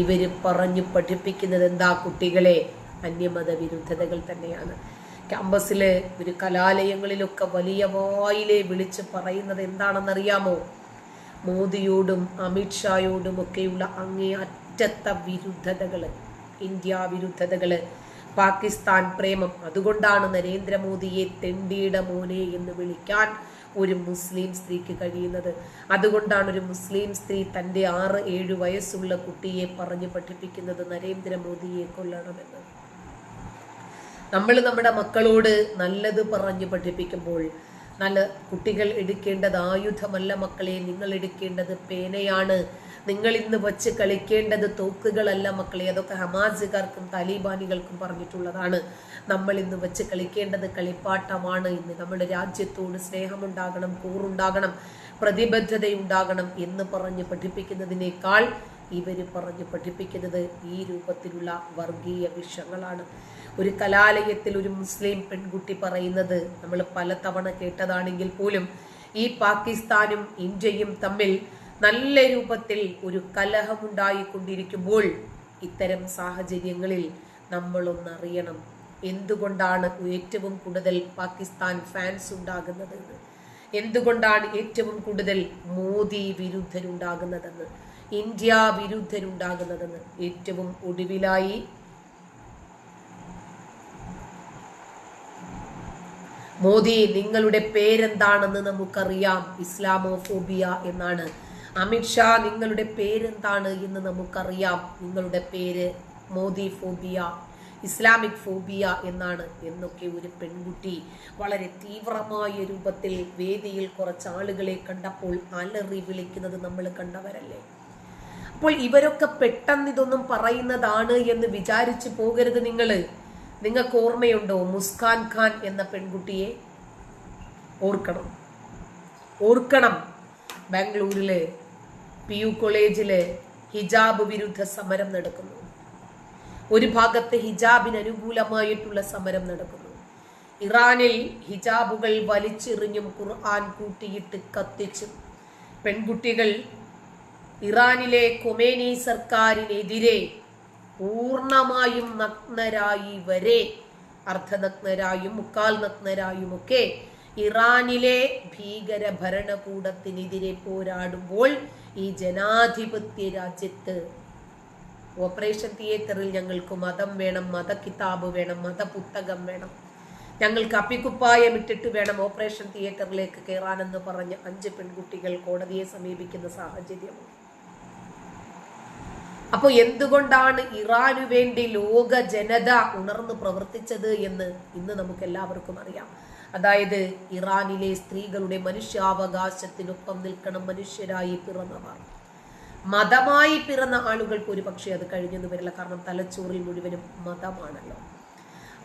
ഇവർ പറഞ്ഞു പഠിപ്പിക്കുന്നത് എന്താ കുട്ടികളെ? അന്യമത വിരുദ്ധതകൾ തന്നെയാണ്. ക്യാമ്പസിലെ ഒരു കലാലയങ്ങളിലൊക്കെ വലിയ വായിലെ വിളിച്ച് പറയുന്നത് എന്താണെന്നറിയാമോ? മോദിയോടും അമിത്ഷായോടും ഒക്കെയുള്ള അങ്ങേ അറ്റത്ത വിരുദ്ധതകൾ ഇന്ത്യ വിരുദ്ധതകൾ പാകിസ്ഥാൻ പ്രേമം അതുകൊണ്ടാണ് നരേന്ദ്രമോദിയെ തെണ്ടിയുടെ മോനെ എന്ന് വിളിക്കാൻ ഒരു മുസ്ലിം സ്ത്രീക്ക് കഴിയുന്നത്. അതുകൊണ്ടാണ് ഒരു മുസ്ലിം സ്ത്രീ തന്റെ ആറ് ഏഴ് വയസ്സുള്ള കുട്ടിയെ പറഞ്ഞു പഠിപ്പിക്കുന്നത് നരേന്ദ്രമോദിയെ കൊല്ലണമെന്ന്. നമ്മൾ നമ്മുടെ മക്കളോട് നല്ലത് പറഞ്ഞു പഠിപ്പിക്കുമ്പോൾ നല്ല കുട്ടികൾ എടുക്കേണ്ടത് ആയുധമല്ല മക്കളെ നിങ്ങൾ എടുക്കേണ്ടത് പേനയാണ്. നിങ്ങൾ ഇന്ന് വച്ച് കളിക്കേണ്ടത് തോക്കുകളല്ല മക്കളെ. അതൊക്കെ ഹമാസുകാർക്കും താലിബാനികൾക്കും പറഞ്ഞിട്ടുള്ളതാണ്. നമ്മൾ ഇന്ന് വച്ച് കളിക്കേണ്ടത് കളിപ്പാട്ടമാണ് ഇന്ന്. നമ്മുടെ രാജ്യത്തോട് സ്നേഹമുണ്ടാകണം കൂറുണ്ടാകണം പ്രതിബദ്ധതയുണ്ടാകണം എന്ന് പറഞ്ഞ് പഠിപ്പിക്കുന്നതിനേക്കാൾ ഇവർ പറഞ്ഞ് പഠിപ്പിക്കുന്നത് ഈ രൂപത്തിലുള്ള വർഗീയ വിഷങ്ങളാണ്. ഒരു കലാലയത്തിൽ ഒരു മുസ്ലിം പെൺകുട്ടി പറയുന്നത് നമ്മൾ പലതവണ കേട്ടതാണെങ്കിൽ പോലും ഈ പാകിസ്ഥാനും ഇന്ത്യയും തമ്മിൽ നല്ല രൂപത്തിൽ ഒരു കലഹമുണ്ടായിക്കൊണ്ടിരിക്കുമ്പോൾ ഇത്തരം സാഹചര്യങ്ങളിൽ നമ്മളൊന്നറിയണം എന്തുകൊണ്ടാണ് ഏറ്റവും കൂടുതൽ പാകിസ്ഥാൻ ഫാൻസ് ഉണ്ടാകുന്നതെന്ന്? എന്തുകൊണ്ടാണ് ഏറ്റവും കൂടുതൽ മോദി വിരുദ്ധരുണ്ടാകുന്നതെന്ന്? ഇന്ത്യ വിരുദ്ധരുണ്ടാകുന്നതെന്ന് ഏറ്റവും ഒടുവിലായി മോദി നിങ്ങളുടെ പേരെന്താണെന്ന് നമുക്കറിയാം. ഇസ്ലാമോഫോബിയ എന്നാണ്. അമിത്ഷാ നിങ്ങളുടെ പേരെന്താണ് എന്ന് നമുക്കറിയാം. നിങ്ങളുടെ പേര് മോദി ഫോബിയ ഇസ്ലാമിക് ഫോബിയ എന്നാണ് എന്നൊക്കെ ഒരു പെൺകുട്ടി വളരെ തീവ്രമായ രൂപത്തിൽ വേദിയിൽ കുറച്ച് ആളുകളെ കണ്ടപ്പോൾ അലറി വിളിക്കുന്നത് നമ്മൾ കണ്ടവരല്ലേ? അപ്പോൾ ഇവരൊക്കെ പെട്ടെന്ന് ഇതൊന്നും പറയുന്നതാണ് എന്ന് വിചാരിച്ചു പോകരുത് നിങ്ങൾ നിങ്ങൾക്ക് ഓർമ്മയുണ്ടോ മുസ്കാൻ ഖാൻ എന്ന പെൺകുട്ടിയെ? ഓർക്കണം. ഓർക്കണം. ബാംഗ്ലൂരിൽ പി യു കോളേജിൽ ഹിജാബ് വിരുദ്ധ സമരം നടക്കുന്നു. ഒരു ഭാഗത്ത് ഹിജാബിന് അനുകൂലമായിട്ടുള്ള സമരം നടക്കുന്നു. ഇറാനിൽ ഹിജാബുകൾ വലിച്ചെറിഞ്ഞും ഖുർആൻ കൂട്ടിയിട്ട് കത്തിച്ചും പെൺകുട്ടികൾ ഇറാനിലെ കൊമേനി സർക്കാരിനെതിരെ പൂർണമായും നഗ്നരായി വരെ അർദ്ധനഗ്നരായും മുക്കാൽ നഗ്നരായും ഒക്കെ ഇറാനിലെ ഭീകര ഭരണകൂടത്തിനെതിരെ പോരാടുമ്പോൾ ഈ ജനാധിപത്യ രാജ്യത്ത് ഓപ്പറേഷൻ തിയേറ്ററിൽ ഞങ്ങൾക്ക് മതം വേണം മത കിതാബ് വേണം മത മതപുസ്തകം വേണം. ഞങ്ങൾക്ക് അപ്പിക്കുപ്പായം ഇട്ടിട്ട് വേണം ഓപ്പറേഷൻ തിയേറ്ററിലേക്ക് കയറാനെന്ന് പറഞ്ഞ് അഞ്ച് പെൺകുട്ടികൾ കോടതിയെ സമീപിക്കുന്ന സാഹചര്യമാണ് അപ്പോൾ എന്തുകൊണ്ടാണ് ഇറാനു വേണ്ടി ലോക ജനത ഉണർന്ന് പ്രവർത്തിച്ചത് എന്ന് ഇന്ന് നമുക്ക് എല്ലാവർക്കും അറിയാം. അതായത് ഇറാനിലെ സ്ത്രീകളുടെ മനുഷ്യാവകാശത്തിനൊപ്പം നിൽക്കണം മനുഷ്യരായി പിറന്നവർ. മതമായി പിറന്ന ആളുകൾക്ക് ഒരു പക്ഷേ അത് കഴിഞ്ഞെന്ന് വരില്ല. കാരണം തലച്ചോറിൽ മുഴുവനും മതമാണല്ലോ.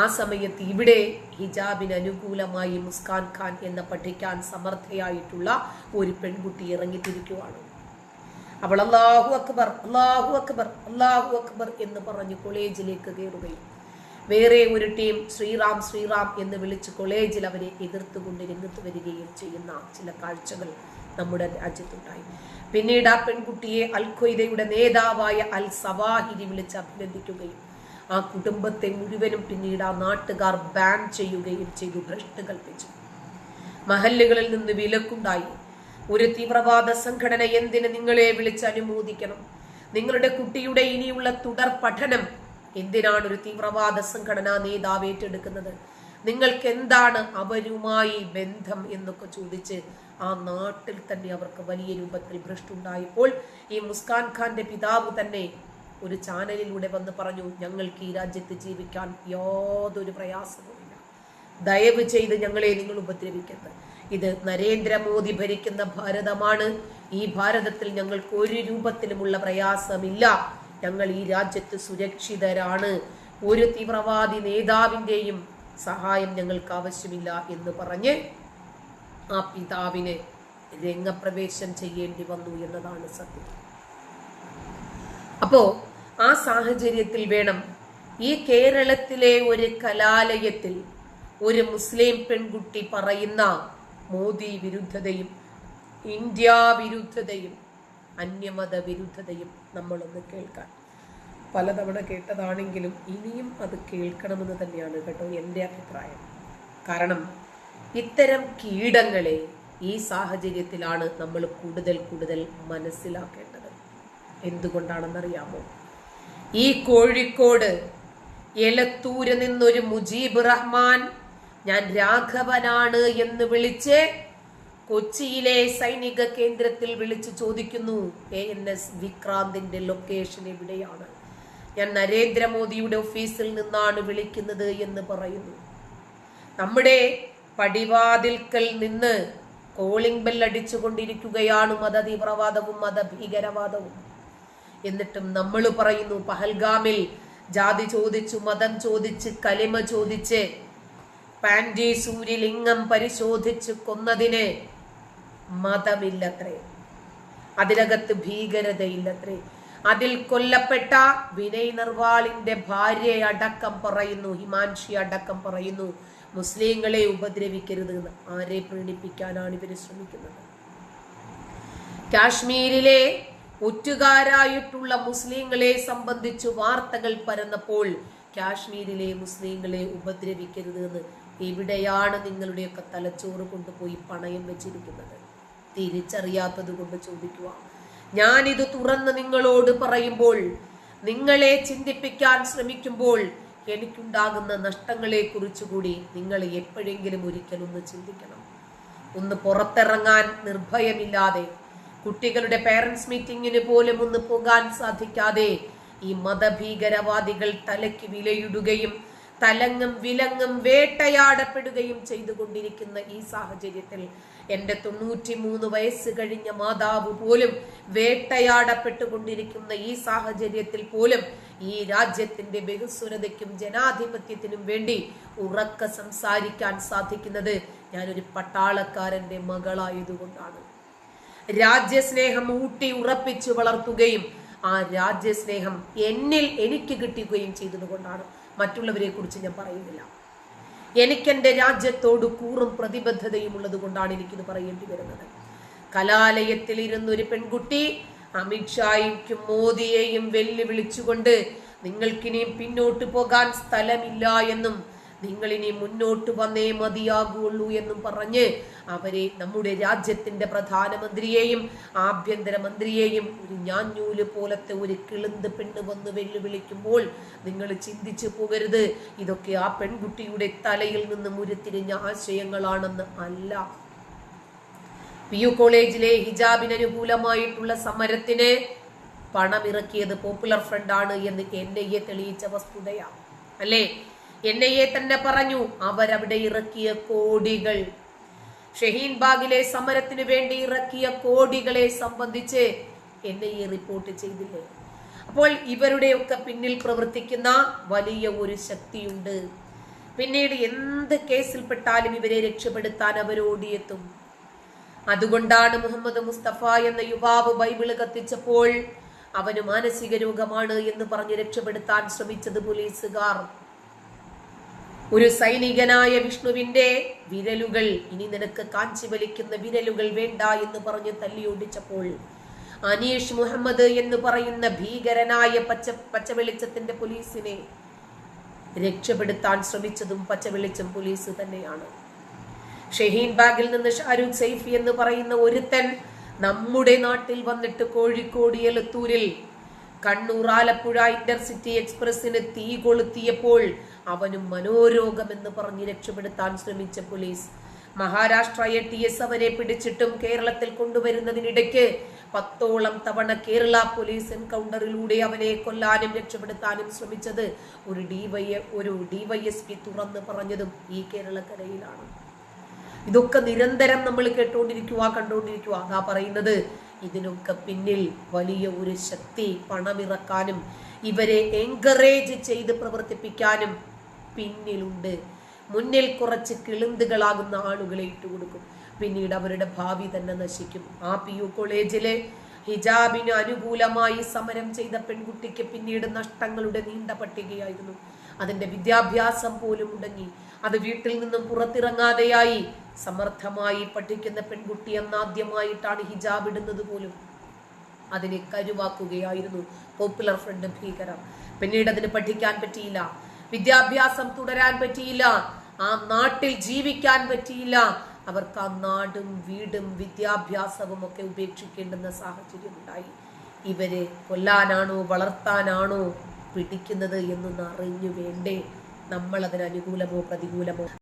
ആ സമയത്ത് ഇവിടെ ഹിജാബിന് അനുകൂലമായി മുസ്കാൻ ഖാൻ എന്ന പഠിക്കാൻ സമർത്ഥയായിട്ടുള്ള ഒരു പെൺകുട്ടി ഇറങ്ങിത്തിരിക്കുവാണ്. അവൾ അള്ളാഹു അക്ബർ അള്ളാഹു അക്ബർ അള്ളാഹു അക്ബർ എന്ന് പറഞ്ഞ് കോളേജിലേക്ക് കയറുകയും വേറെ ഒരു ടീം ശ്രീറാം ശ്രീറാം എന്ന് വിളിച്ച് കോളേജിൽ അവരെ എതിർത്തുകൊണ്ട് രംഗത്ത് വരികയും ചെയ്യുന്ന ചില കാഴ്ചകൾ നമ്മുടെ രാജ്യത്തുണ്ടായി. പിന്നീട് ആ പെൺകുട്ടിയെ അൽ ഖ്വയ്ദയുടെ നേതാവായ അൽ സവാഹിരി വിളിച്ച് അഭിനന്ദിക്കുകയും ആ കുടുംബത്തെ മുഴുവനും പിന്നീട് ആ നാട്ടുകാർ ബാൻ ചെയ്യുകയും ചെയ്തു ഭ്രഷ്ട് കൽപ്പിച്ചു. മഹല്ലുകളിൽ നിന്ന് വിലക്കുണ്ടായി. ഒരു തീവ്രവാദ സംഘടന എന്തിന് നിങ്ങളെ വിളിച്ച് അനുമോദിക്കണം? നിങ്ങളുടെ കുട്ടിയുടെ ഇനിയുള്ള തുടർ പഠനം എന്തിനാണ് ഒരു തീവ്രവാദ സംഘടനാ നേതാവ് ഏറ്റെടുക്കുന്നത്? നിങ്ങൾക്ക് എന്താണ് അവരുമായി ബന്ധം എന്നൊക്കെ ചോദിച്ച് ആ നാട്ടിൽ തന്നെ അവർക്ക് വലിയ രൂപത്തിൽ ഭ്രഷ്ടുണ്ടായപ്പോൾ ഈ മുസ്കാൻ ഖാന്റെ പിതാവ് തന്നെ ഒരു ചാനലിലൂടെ വന്ന് പറഞ്ഞു ഞങ്ങൾക്ക് ഈ രാജ്യത്ത് ജീവിക്കാൻ യാതൊരു പ്രയാസവുമില്ല. ദയവ് ചെയ്ത് ഞങ്ങളെ നിങ്ങൾ ഉപദ്രവിക്കരുത്. ഇത് നരേന്ദ്രമോദി ഭരിക്കുന്ന ഭാരതമാണ്. ഈ ഭാരതത്തിൽ ഞങ്ങൾക്ക് ഒരു രൂപത്തിലുമുള്ള പ്രയാസമില്ല. ഞങ്ങൾ ഈ രാജ്യത്ത് സുരക്ഷിതരാണ്. ഒരു തീവ്രവാദി നേതാവിന്റെയും സഹായം ഞങ്ങൾക്ക് ആവശ്യമില്ല എന്ന് പറഞ്ഞ് ആ പിതാവിന് രംഗപ്രവേശം ചെയ്യേണ്ടി വന്നു എന്നതാണ് സത്യം. അപ്പോ ആ സാഹചര്യത്തിൽ വേണം ഈ കേരളത്തിലെ ഒരു കലാലയത്തിൽ ഒരു മുസ്ലിം പെൺകുട്ടി പറയുന്ന മോദി വിരുദ്ധതയും ഇന്ത്യ വിരുദ്ധതയും അന്യമത വിരുദ്ധതയും നമ്മളൊന്ന് കേൾക്കാൻ പലതവണ കേട്ടതാണെങ്കിലും ഇനിയും അത് കേൾക്കണമെന്ന് തന്നെയാണ് കേട്ടോ എന്റെ അഭിപ്രായം. കാരണം ഇത്തരം കീടങ്ങളെ ഈ സാഹചര്യത്തിലാണ് നമ്മൾ കൂടുതൽ കൂടുതൽ മനസ്സിലാക്കേണ്ടത്. എന്തുകൊണ്ടാണെന്നറിയാമോ? ഈ കോഴിക്കോട് എലത്തൂര് നിന്നൊരു മുജീബ് റഹ്മാൻ ഞാൻ രാഘവനാണ് എന്ന് വിളിച്ച് കൊച്ചിയിലെ സൈനിക കേന്ദ്രത്തിൽ വിളിച്ചു ചോദിക്കുന്നു. എ എൻ എസ് വിക്രാന്തിന്റെ ലൊക്കേഷൻ എവിടെയാണ്? ഞാൻ നരേന്ദ്രമോദിയുടെ ഓഫീസിൽ നിന്നാണ് വിളിക്കുന്നത് എന്ന് പറയുന്നു. നമ്മുടെ പടിവാതിൽക്കൽ നിന്ന് കോളിംഗ് ബെൽ അടിച്ചുകൊണ്ടിരിക്കുകയാണ് മതതീവ്രവാദവും മതഭീകരവാദവും. എന്നിട്ടും നമ്മൾ പറയുന്നു പഹൽഗാമിൽ ജാതി ചോദിച്ചു മതം ചോദിച്ച് കലിമ ചോദിച്ച് പാൻഡി സൂര്യലിംഗം പരിശോധിച്ച് കൊന്നതിന് മതമില്ലത്രേ. അതിനകത്ത് ഭീകരതയില്ലത്രേ. അതിൽ കൊല്ലപ്പെട്ട വിനയ് നിർവാളിന്റെ ഭാര്യ അടക്കം പറയുന്നു ഹിമാൻഷി അടക്കം പറയുന്നു. മുസ്ലിങ്ങളെ ഉപദ്രവിക്കരുത് എന്ന് ആരെ പ്രീണിപ്പിക്കാനാണ് ഇവർ ശ്രമിക്കുന്നത്? കാശ്മീരിലെ ഒറ്റുകാരായിട്ടുള്ള മുസ്ലിങ്ങളെ സംബന്ധിച്ച് വാർത്തകൾ പരന്നപ്പോൾ കാശ്മീരിലെ മുസ്ലിങ്ങളെ ഉപദ്രവിക്കരുത് എന്ന് എവിടെയാണ് നിങ്ങളുടെയൊക്കെ തലച്ചോറ് കൊണ്ടുപോയി പണയം വെച്ചിരിക്കുന്നത്. തിരിച്ചറിയാത്തത് കൊണ്ട് ചോദിക്കുക ഞാനിത് തുറന്ന് നിങ്ങളോട് പറയുമ്പോൾ നിങ്ങളെ ചിന്തിപ്പിക്കാൻ ശ്രമിക്കുമ്പോൾ എനിക്കുണ്ടാകുന്ന നഷ്ടങ്ങളെ കുറിച്ചുകൂടി നിങ്ങൾ എപ്പോഴെങ്കിലും ഒരിക്കലൊന്ന് ചിന്തിക്കണം. ഒന്ന് പുറത്തിറങ്ങാൻ നിർഭയമില്ലാതെ കുട്ടികളുടെ പേരൻസ് മീറ്റിങ്ങിന് പോലും ഒന്ന് പോകാൻ സാധിക്കാതെ ഈ മതഭീകരവാദികൾ തലയ്ക്ക് വിലയിടുകയും തലങ്ങും വിലങ്ങും വേട്ടയാടപ്പെടുകയും ചെയ്തുകൊണ്ടിരിക്കുന്ന ഈ സാഹചര്യത്തിൽ എന്റെ തൊണ്ണൂറ്റി മൂന്ന് വയസ്സ് കഴിഞ്ഞ മാതാവ് പോലും വേട്ടയാടപ്പെട്ടുകൊണ്ടിരിക്കുന്ന ഈ സാഹചര്യത്തിൽ പോലും ഈ രാജ്യത്തിന്റെ ബഹുസ്വരതയ്ക്കും ജനാധിപത്യത്തിനും വേണ്ടി ഉറക്ക സംസാരിക്കാൻ സാധിക്കുന്നത് ഞാനൊരു പട്ടാളക്കാരന്റെ മകളായതുകൊണ്ടാണ്. രാജ്യസ്നേഹം ഊട്ടി ഉറപ്പിച്ചു വളർത്തുകയും ആ രാജ്യസ്നേഹം എന്നിൽ എനിക്ക് കിട്ടുകയും ചെയ്തതുകൊണ്ടാണ്. മറ്റുള്ളവരെ കുറിച്ച് ഞാൻ പറയുന്നില്ല. എനിക്കെന്റെ രാജ്യത്തോട് കൂറും പ്രതിബദ്ധതയും ഉള്ളത് കൊണ്ടാണ് എനിക്കിത് പറയേണ്ടി വരുന്നത്. കലാലയത്തിൽ ഇരുന്നൊരു പെൺകുട്ടി അമിത്ഷായിക്കും മോദിയെയും വെല്ലുവിളിച്ചുകൊണ്ട് നിങ്ങൾക്കിനിയും പിന്നോട്ട് പോകാൻ സ്ഥലമില്ല എന്നും നിങ്ങൾ ഇനി മുന്നോട്ട് വന്നേ മതിയാകുള്ളൂ എന്നും പറഞ്ഞ് അവരെ നമ്മുടെ രാജ്യത്തിന്റെ പ്രധാനമന്ത്രിയെയും ആഭ്യന്തരമന്ത്രിയെയും ഒരു ഞാഞ്ഞൂൽ പോലത്തെ ഒരു കിളുന്ത് പെണ്ണ് വന്ന് വെല്ലുവിളിക്കുമ്പോൾ നിങ്ങൾ ചിന്തിച്ചു പോകരുത്. ഇതൊക്കെ ആ പെൺകുട്ടിയുടെ തലയിൽ നിന്ന് ഉരുത്തിരിഞ്ഞ ആശയങ്ങളാണെന്ന് അല്ല. പി യു കോളേജിലെ ഹിജാബിന് അനുകൂലമായിട്ടുള്ള സമരത്തിന് പണമിറക്കിയത് പോപ്പുലർ ഫ്രണ്ട് ആണ് എന്ന് എൻ ഐ എ തെളിയിച്ച വസ്തുതയാണ്. അല്ലേ? എൻ ഐ എ തന്നെ പറഞ്ഞു അവരവിടെ ഇറക്കിയ കോടികൾ. ഷഹീൻ ബാഗിലെ സമരത്തിന് വേണ്ടി ഇറക്കിയ കോടികളെ സംബന്ധിച്ച് എൻ റിപ്പോർട്ട് ചെയ്തില്ലേ? അപ്പോൾ ഇവരുടെയൊക്കെ പിന്നിൽ പ്രവർത്തിക്കുന്ന വലിയ ഒരു ശക്തിയുണ്ട്. പിന്നീട് എന്ത് കേസിൽപ്പെട്ടാലും ഇവരെ രക്ഷപ്പെടുത്താൻ അവരോടിയെത്തും അതുകൊണ്ടാണ് മുഹമ്മദ് മുസ്തഫ എന്ന യുവാവ് ബൈബിൾ കത്തിച്ചപ്പോൾ അവന് മാനസിക രോഗമാണ് എന്ന് പറഞ്ഞ് രക്ഷപ്പെടുത്താൻ ശ്രമിച്ചത് പോലീസുകാർ. ഒരു സൈനികനായ വിഷ്ണുവിന്റെ വിരലുകൾ ഇനി നിനക്ക് കാഞ്ചി വലിക്കുന്ന വിരലുകൾ വേണ്ട എന്ന് പറഞ്ഞ് തല്ലിയോടിച്ചപ്പോൾ അനീഷ് മുഹമ്മദ് എന്ന് പറയുന്ന ഭീകരനായ പച്ച പച്ചവെളിച്ചത്തിന്റെ പോലീസിനെ രക്ഷപ്പെടുത്താൻ ശ്രമിച്ചതും പച്ചവെളിച്ചം പോലീസ് തന്നെയാണ്. ഷഹീൻ ബാഗിൽ നിന്ന് ഷാരൂഖ് സൈഫി എന്ന് പറയുന്ന ഒരുത്തൻ നമ്മുടെ നാട്ടിൽ വന്നിട്ട് കോഴിക്കോട് എലത്തൂരിൽ കണ്ണൂർ ആലപ്പുഴ ഇന്റർസിറ്റി എക്സ്പ്രസിന് തീ കൊളുത്തിയപ്പോൾ അവനും മനോരോഗമെന്ന് പറഞ്ഞ് രക്ഷപ്പെടുത്താൻ ശ്രമിച്ച police. Maharashtra A T S അവരെ പിടിച്ചിട്ടും കേരളത്തിൽ കൊണ്ടുവരുന്നതിനിടയ്ക്ക് പത്തോളം തവണ കേരള പോലീസ് എൻകൗണ്ടറിലൂടെ അവനെ കൊല്ലാനും രക്ഷപ്പെടുത്താനും ശ്രമിച്ചത് ഒരു ഡിവൈ ഒരു ഡിവൈഎസ്പി തുറന്ന് പറഞ്ഞതും ഈ കേരളക്കരയിലാണ്. ഇതൊക്കെ നിരന്തരം നമ്മൾ കേട്ടുകൊണ്ടിരിക്കുക കണ്ടുകൊണ്ടിരിക്കുക അതാ പറയുന്നത് ഇതിനൊക്കെ പിന്നിൽ വലിയ ഒരു ശക്തി പണമിറക്കാനും ഇവരെ എൻകറേജ് ചെയ്ത് പ്രവർത്തിപ്പിക്കാനും പിന്നിലുണ്ട്. മുന്നിൽ കുറച്ച് കിളുന്തുകളാകുന്ന ആളുകളെ ഇട്ടുകൊടുക്കും. പിന്നീട് അവരുടെ ഭാവി തന്നെ നശിക്കും. ആ പി യു കോളേജിലെ ഹിജാബിന് അനുകൂലമായി സമരം ചെയ്ത പെൺകുട്ടിക്ക് പിന്നീട് നഷ്ടങ്ങളുടെ നീണ്ട പട്ടികയായിരുന്നു. അതിന്റെ വിദ്യാഭ്യാസം പോലും മുടങ്ങി. അത് വീട്ടിൽ നിന്നും പുറത്തിറങ്ങാതെയായി സമർത്ഥമായി പഠിക്കുന്ന പെൺകുട്ടി എന്നാദ്യമായിട്ടാണ് ഹിജാബ് ഇടുന്നത് പോലും. അതിനെ കരുവാക്കുകയായിരുന്നു. പോപ്പുലർ ഫ്രണ്ട് ഭീകരം പിന്നീട് അതിന് പഠിക്കാൻ പറ്റിയില്ല. വിദ്യാഭ്യാസം തുടരാൻ പറ്റിയില്ല. ആ നാട്ടിൽ ജീവിക്കാൻ പറ്റിയില്ല. അവർക്ക് ആ നാടും വീടും വിദ്യാഭ്യാസവും ഒക്കെ ഉപേക്ഷിക്കേണ്ടുന്ന സാഹചര്യം ഉണ്ടായി. ഇവരെ കൊല്ലാനാണോ വളർത്താനാണോ പിടിക്കുന്നത് എന്നൊന്ന് അറിഞ്ഞു വേണ്ടേ? നമ്മൾ അതിന് അനുകൂലമോ പ്രതികൂലമോ?